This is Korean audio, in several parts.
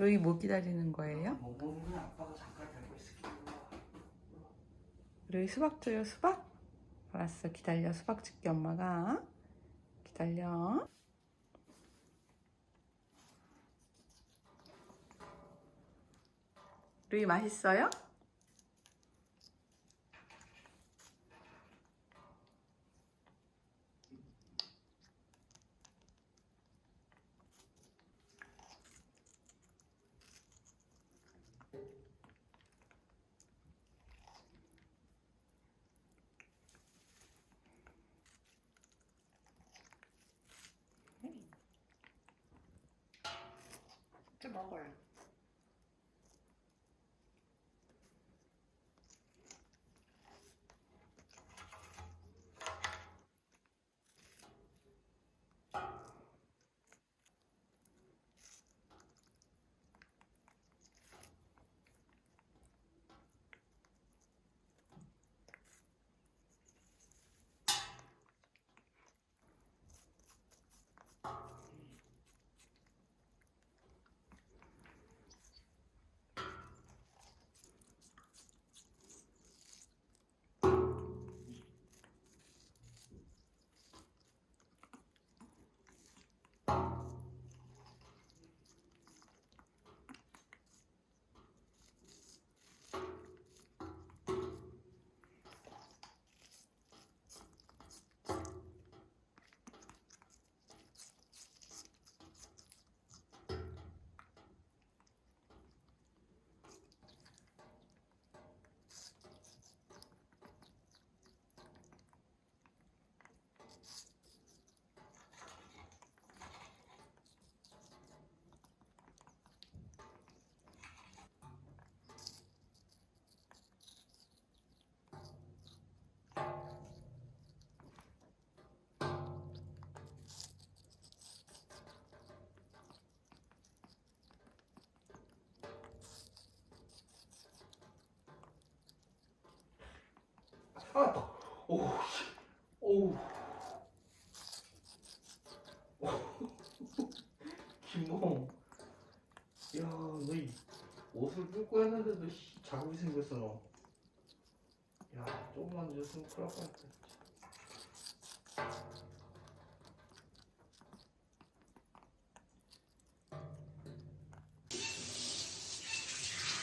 루이 뭐 기다리는 거예요? 있을게. 루이 수박 줘요 수박? 알았어 기다려 수박 줄게 엄마가 기다려 루이 맛있어요? 좀먹 아, 오우, 씨. 오우. 김봉. 야, 너 이 옷을 뚫고 했는데도 씨, 자국이 생겼어, 너. 야, 조금만 늦었으면 큰일 날 뻔했다.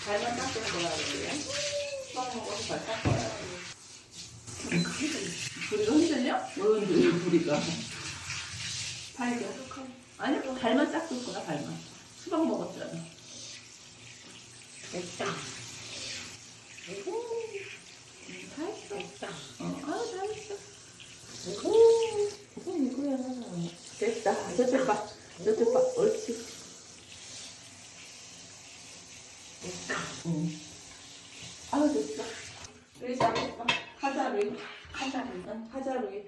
발만 닦을 거야, 그래요? 수박 먹어서 발 닦아야 부리가 흔들려? 왜 흔들려, 부리가? 발이야. 아니, 발만 닦을 거야, 발만. 수박 먹었잖아. 됐다. 음, 다 했어. 됐다. 어, 아유, 다 했어. 아이고, 그건 이거야. 됐다. 저쪽 봐. 저쪽 봐. 옳지. 됐다. 응. 아유, 됐어. 루이 잘했어. 하자, 루이. 하자, 루이. 응, 하자, 루이.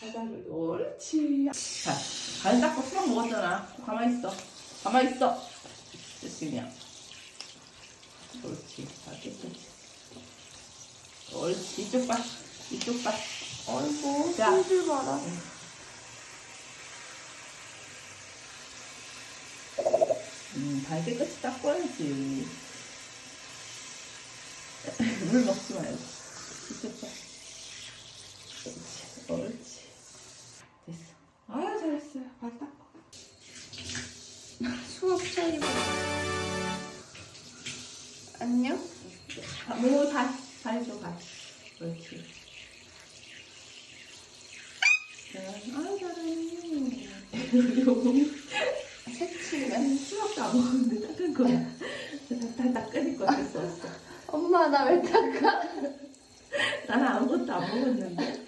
하자, 루이. 옳지. 자, 발 닦고 수박 먹었잖아. 가만히 있어. 가만히 있어. 됐으면. 옳지. 자, 깨끗이. 옳지. 이쪽 봐. 이쪽 봐. 자. 손질 봐라 음, 발 깨끗이 닦아야지. 물 먹지 말고. 이쪽 봐. 옳지. 옳지. 됐어. 아유, 잘 했어요. 발 닦고. 수업 차이고 안녕? 아, 뭐, 발, 발 줘, 발. 자, 아유, 잘해. 새치네 수박도 안 먹었는데 닦은 거야. 다, 다 닦으니까 됐어, 없어. 엄마 나 왜 닦아? 나는 아무것도 안 먹었는데.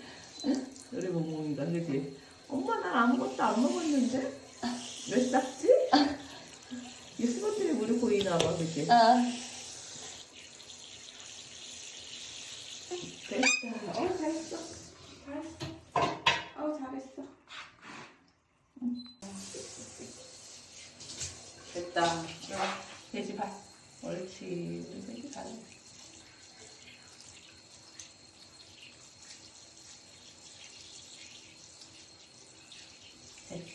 응? 우리 멍멍이가 그지? 엄마 난 아무것도 안 먹었는데? 왜 쌌지? 이 때문에 물이 고이나 봐, 그지? 아 됐다. 어, 잘했어. 잘했어. 어, 잘했어. 응. 됐다. 자, 돼지 발. 옳지. 우리 돼지 발.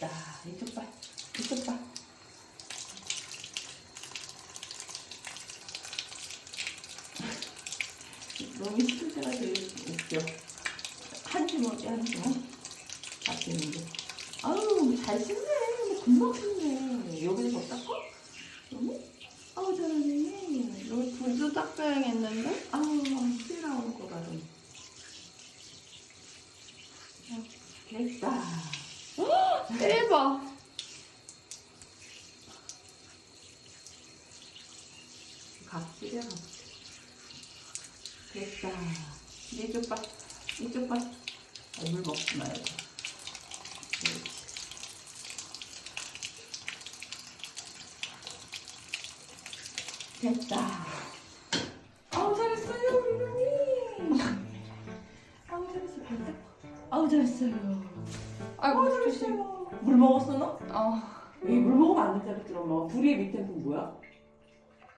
맛있다. 이쪽 봐. 이쪽 봐. 너무 힘들 때가 제일 웃겨. 한 주먹 째 하는 거. 맛있는 게. 아유, 잘 쓰네. 금방 쓰네. 여기서 닦아? 너무? 아우, 잘하네. 여기 불도 닦아야겠는데? 아우, 피 나오는 거 봐. 됐다. 각질. 됐다. 이제 이쪽 봐. 이쪽 봐. 어, 물 먹지 말고. 됐다. 아우 잘했어요 누님. 아우 잘했어. 발 닦고. 아우 잘했어요. 아우. 잘했어요. 물 먹었어 너? 아이물 먹으면 안 된다 그랬더니 엄마가 불의 밑에 그 뭐야?